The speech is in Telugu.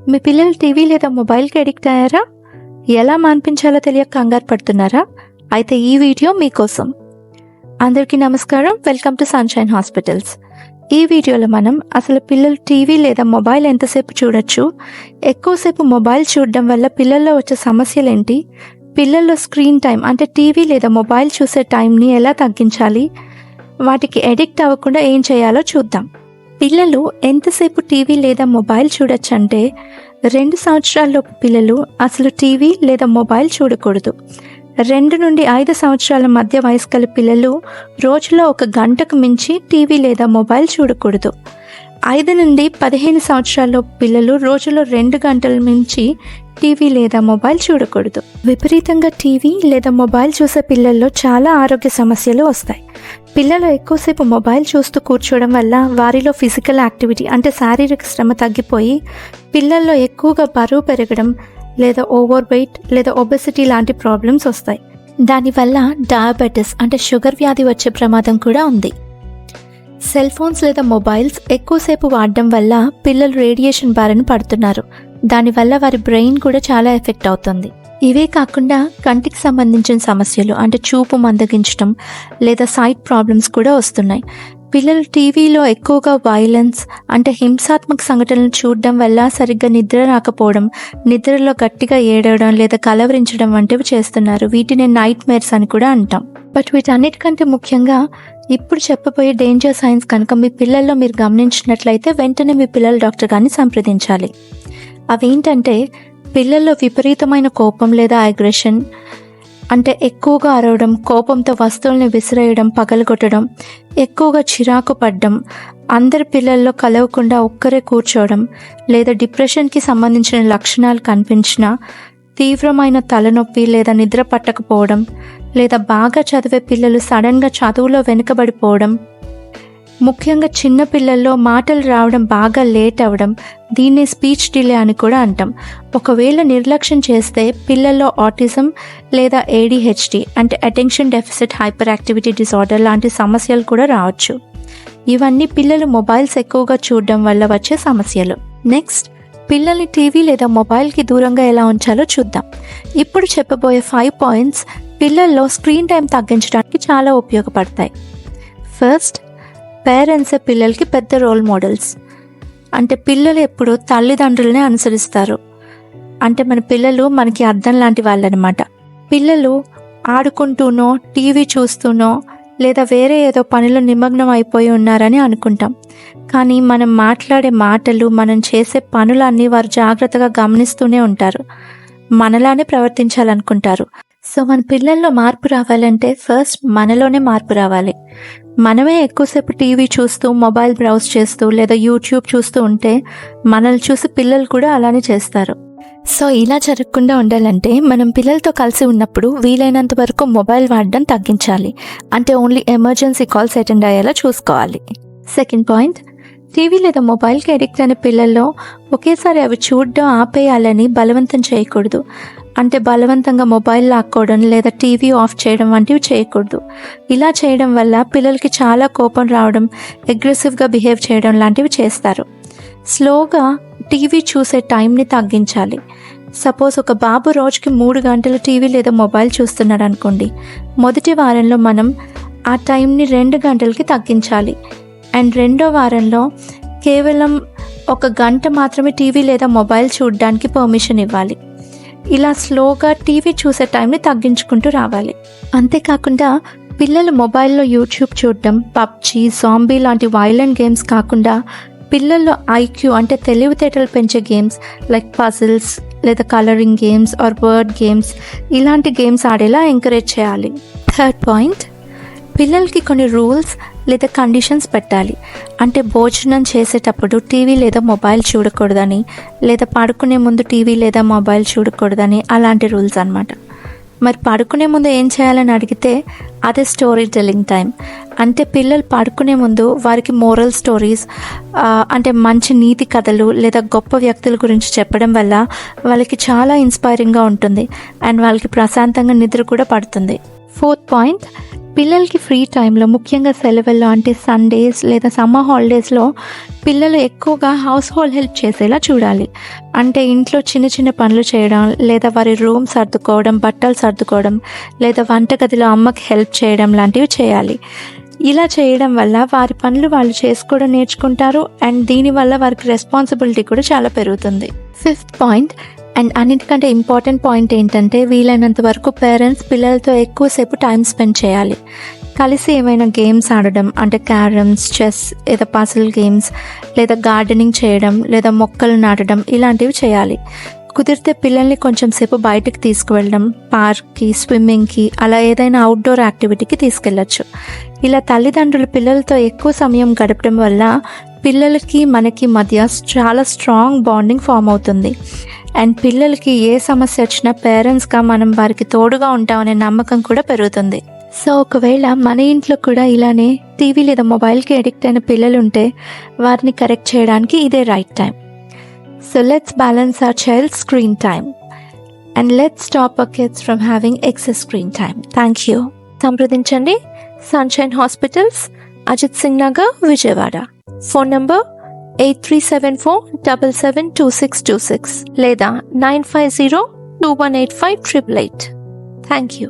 మీ పిల్లలు టీవీ లేదా మొబైల్కి అడిక్ట్ అయ్యారా? ఎలా మాన్పించాలో తెలియక కంగారు పడుతున్నారా? అయితే ఈ వీడియో మీకోసం. అందరికీ నమస్కారం. వెల్కమ్ టు సన్షైన్ హాస్పిటల్స్ ఈ వీడియోలో మనం అసలు పిల్లలు టీవీ లేదా మొబైల్ ఎంతసేపు చూడొచ్చు? ఎక్కువసేపు మొబైల్ చూడడం వల్ల పిల్లల్లో వచ్చే సమస్యలు ఏంటి పిల్లల్లో స్క్రీన్ టైం అంటే టీవీ లేదా మొబైల్ చూసే టైంని ఎలా తగ్గించాలి? వాటికి ఎడిక్ట్ అవ్వకుండా ఏం చేయాలో చూద్దాం. పిల్లలు ఎంతసేపు టీవీ లేదా మొబైల్ చూడొచ్చు అంటే రెండు సంవత్సరాలలోపు పిల్లలు అసలు టీవీ లేదా మొబైల్ చూడకూడదు. రెండు నుండి ఐదు సంవత్సరాల మధ్య వయసు గల పిల్లలు రోజులో ఒక గంటకు మించి టీవీ లేదా మొబైల్ చూడకూడదు. ఐదు నుండి పదిహేను సంవత్సరాల్లో పిల్లలు రోజులో రెండు గంటల మించి టీవీ లేదా మొబైల్ చూడకూడదు. విపరీతంగా టీవీ లేదా మొబైల్ చూసే పిల్లల్లో చాలా ఆరోగ్య సమస్యలు వస్తాయి. పిల్లలు ఎక్కువసేపు మొబైల్ చూస్తూ కూర్చోవడం వల్ల వారిలో ఫిజికల్ యాక్టివిటీ అంటే శారీరక శ్రమ తగ్గిపోయి పిల్లల్లో ఎక్కువగా బరువు పెరగడం లేదా ఓవర్ వెయిట్ లేదా ఒబెసిటీ లాంటి ప్రాబ్లమ్స్ వస్తాయి. దానివల్ల డయాబెటిస్ అంటే షుగర్ వ్యాధి వచ్చే ప్రమాదం కూడా ఉంది. సెల్ ఫోన్స్ లేదా మొబైల్స్ ఎక్కువసేపు వాడడం వల్ల పిల్లలు రేడియేషన్ బారిన పడుతున్నారు. దానివల్ల వారి బ్రెయిన్ కూడా చాలా ఎఫెక్ట్ అవుతుంది. ఇవే కాకుండా కంటికి సంబంధించిన సమస్యలు అంటే చూపు మందగించడం లేదా సైట్ ప్రాబ్లమ్స్ కూడా వస్తున్నాయి. పిల్లలు టీవీలో ఎక్కువగా వైలెన్స్ అంటే హింసాత్మక సంఘటనలు చూడడం వల్ల సరిగ్గా నిద్ర రాకపోవడం నిద్రలో గట్టిగా ఏడవడం లేదా కలవరించడం వంటివి చేస్తున్నారు. వీటిని నైట్ మేర్స్ అని కూడా అంటాం. బట్ వీటన్నిటికంటే ముఖ్యంగా ఇప్పుడు చెప్పబోయే డేంజర్ సైన్స్ కనుక మీ పిల్లల్లో మీరు గమనించినట్లయితే వెంటనే మీ పిల్లల డాక్టర్ గారిని సంప్రదించాలి. అవేంటంటే పిల్లల్లో విపరీతమైన కోపం లేదా అగ్రెషన్ అంటే ఎక్కువగా అరవడం కోపంతో వస్తువుల్ని విసిరేయడం పగలగొట్టడం ఎక్కువగా చిరాకు పడ్డం అందరి పిల్లల్లో కలవకుండా ఒక్కరే కూర్చోవడం లేదా డిప్రెషన్కి సంబంధించిన లక్షణాలు కనిపించినా తీవ్రమైన తలనొప్పి లేదా నిద్ర పట్టకపోవడం లేదా బాగా చదివే పిల్లలు సడన్గా చదువులో వెనుకబడిపోవడం ముఖ్యంగా చిన్న పిల్లల్లో మాటలు రావడం బాగా లేట్ అవ్వడం దీన్ని స్పీచ్ డిలే అని కూడా అంటాం. ఒకవేళ నిర్లక్ష్యం చేస్తే పిల్లల్లో ఆటిజం లేదా ఏడిహెచ్డి అంటే attention deficit hyperactivity disorder లాంటి సమస్యలు కూడా రావచ్చు. ఇవన్నీ పిల్లలు మొబైల్స్ ఎక్కువగా చూడడం వల్ల వచ్చే సమస్యలు. నెక్స్ట్ పిల్లల్ని టీవీ లేదా మొబైల్కి దూరంగా ఎలా ఉంచాలో చూద్దాం. ఇప్పుడు చెప్పబోయే ఫైవ్ పాయింట్స్ పిల్లల్లో స్క్రీన్ టైం తగ్గించడానికి చాలా ఉపయోగపడతాయి. ఫస్ట్ పేరెంట్సే పిల్లలకి పెద్ద రోల్ మోడల్స్. అంటే పిల్లలు ఎప్పుడు తల్లిదండ్రులనే అనుసరిస్తారు. అంటే మన పిల్లలు మనకి అర్థం లాంటి వాళ్ళనమాట. పిల్లలు ఆడుకుంటూనో టీవీ చూస్తూనో లేదా వేరే ఏదో పనిలో నిమగ్నం అయిపోయి ఉన్నారని అనుకుంటాం. కానీ మనం మాట్లాడే మాటలు మనం చేసే పనులన్నీ వారు జాగ్రత్తగా గమనిస్తూనే ఉంటారు. మనలానే ప్రవర్తించాలనుకుంటారు. సో మన పిల్లల్లో మార్పు రావాలంటే ఫస్ట్ మనలోనే మార్పు రావాలి. మనమే ఎక్కువసేపు టీవీ చూస్తూ మొబైల్ బ్రౌజ్ చేస్తూ లేదా యూట్యూబ్ చూస్తూ ఉంటే మనల్ని చూసి పిల్లలు కూడా అలానే చేస్తారు. సో ఇలా జరగకుండా ఉండాలంటే మనం పిల్లలతో కలిసి ఉన్నప్పుడు వీలైనంత వరకు మొబైల్ వాడడం తగ్గించాలి. అంటే ఓన్లీ ఎమర్జెన్సీ కాల్స్ అటెండ్ అయ్యేలా చూసుకోవాలి. సెకండ్ పాయింట్ టీవీ లేదా మొబైల్కి అడిక్ట్ అయిన పిల్లల్లో ఒకేసారి అవి చూడడం ఆపేయాలని బలవంతం చేయకూడదు. అంటే బలవంతంగా మొబైల్ లాక్కోవడం లేదా టీవీ ఆఫ్ చేయడం వంటివి చేయకూడదు. ఇలా చేయడం వల్ల పిల్లలకి చాలా కోపం రావడం అగ్రెసివ్గా బిహేవ్ చేయడం లాంటివి చేస్తారు. స్లోగా టీవీ చూసే టైంని తగ్గించాలి. సపోజ్ ఒక బాబు రోజుకి మూడు గంటలు టీవీ లేదా మొబైల్ చూస్తున్నాడు అనుకోండి మొదటి వారంలో మనం ఆ టైంని రెండు గంటలకి తగ్గించాలి. అండ్ రెండో వారంలో కేవలం ఒక గంట మాత్రమే టీవీ లేదా మొబైల్ చూడడానికి పర్మిషన్ ఇవ్వాలి. ఇలా స్లోగా టీవీ చూసే టైంని తగ్గించుకుంటూ రావాలి. అంతేకాకుండా పిల్లలు మొబైల్లో యూట్యూబ్ చూడడం పబ్జీ జాంబీ లాంటి వైలెంట్ గేమ్స్ కాకుండా పిల్లల్లో ఐక్యూ అంటే తెలివితేటలు పెంచే గేమ్స్ లైక్ పజిల్స్ లేదా colouring games or word games ఇలాంటి గేమ్స్ ఆడేలా ఎంకరేజ్ చేయాలి. థర్డ్ పాయింట్ పిల్లలకి కొన్ని రూల్స్ లేదా కండిషన్స్ పెట్టాలి. అంటే భోజనం చేసేటప్పుడు టీవీ లేదా మొబైల్ చూడకూడదని లేదా పడుకునే ముందు టీవీ లేదా మొబైల్ చూడకూడదని అలాంటి రూల్స్ అనమాట మరి పడుకునే ముందు ఏం చేయాలని అడిగితే అదే స్టోరీ టెల్లింగ్ టైం అంటే పిల్లలు పడుకునే ముందు వారికి మోరల్ స్టోరీస్ అంటే మంచి నీతి కథలు లేదా గొప్ప వ్యక్తుల గురించి చెప్పడం వల్ల వాళ్ళకి చాలా ఇన్స్పైరింగ్గా ఉంటుంది. అండ్ వాళ్ళకి ప్రశాంతంగా నిద్ర కూడా పడుతుంది. ఫోర్త్ పాయింట్ పిల్లలకి ఫ్రీ టైంలో ముఖ్యంగా సెలవుల్లో అంటే సండేస్ లేదా సమ్మర్ హాలిడేస్లో పిల్లలు ఎక్కువగా హౌస్ హోల్డ్ హెల్ప్ చేసేలా చూడాలి. అంటే ఇంట్లో చిన్న చిన్న పనులు చేయడం లేదా వారి రూమ్ సర్దుకోవడం బట్టలు సర్దుకోవడం లేదా వంటగదిలో అమ్మకి హెల్ప్ చేయడం లాంటివి చేయాలి. ఇలా చేయడం వల్ల వారి పనులు వాళ్ళు చేసుకోవడం నేర్చుకుంటారు అండ్ దీనివల్ల వారికి రెస్పాన్సిబిలిటీ కూడా చాలా పెరుగుతుంది. ఫిఫ్త్ పాయింట్ అండ్ అన్నిటికంటే ఇంపార్టెంట్ పాయింట్ ఏంటంటే వీలైనంత వరకు పేరెంట్స్ పిల్లలతో ఎక్కువసేపు టైం స్పెండ్ చేయాలి. కలిసి ఏమైనా గేమ్స్ ఆడడం అంటే క్యారమ్స్ చెస్ లేదా పజిల్ గేమ్స్ లేదా గార్డెనింగ్ చేయడం లేదా మొక్కలు నాటడం ఇలాంటివి చేయాలి. కుదిరితే పిల్లల్ని కొంచెం సేపు బయటకు తీసుకువెళ్ళడం పార్క్కి స్విమ్మింగ్కి అలా ఏదైనా అవుట్డోర్ యాక్టివిటీకి తీసుకెళ్ళచ్చు. ఇలా తల్లిదండ్రులు పిల్లలతో ఎక్కువ సమయం గడపడం వల్ల పిల్లలకి మనకి మధ్య చాలా స్ట్రాంగ్ బాండింగ్ ఫామ్ అవుతుంది. అండ్ పిల్లలకి ఏ సమస్య వచ్చినా పేరెంట్స్గా మనం వారికి తోడుగా ఉంటామనే నమ్మకం కూడా పెరుగుతుంది. సో ఒకవేళ మన ఇంట్లో కూడా ఇలానే టీవీ లేదా మొబైల్కి అడిక్ట్ అయిన పిల్లలు ఉంటే వారిని కరెక్ట్ చేయడానికి ఇదే right time so let's balance our child screen time and let's stop a kids from having excess screen time thank you సంప్రదించండి. Sunshine Hospitals Ajit Singh Nagar Vijayawada phone number eight three seven four double seven two six two six లేదా nine five zero two one eight five triple eight thank you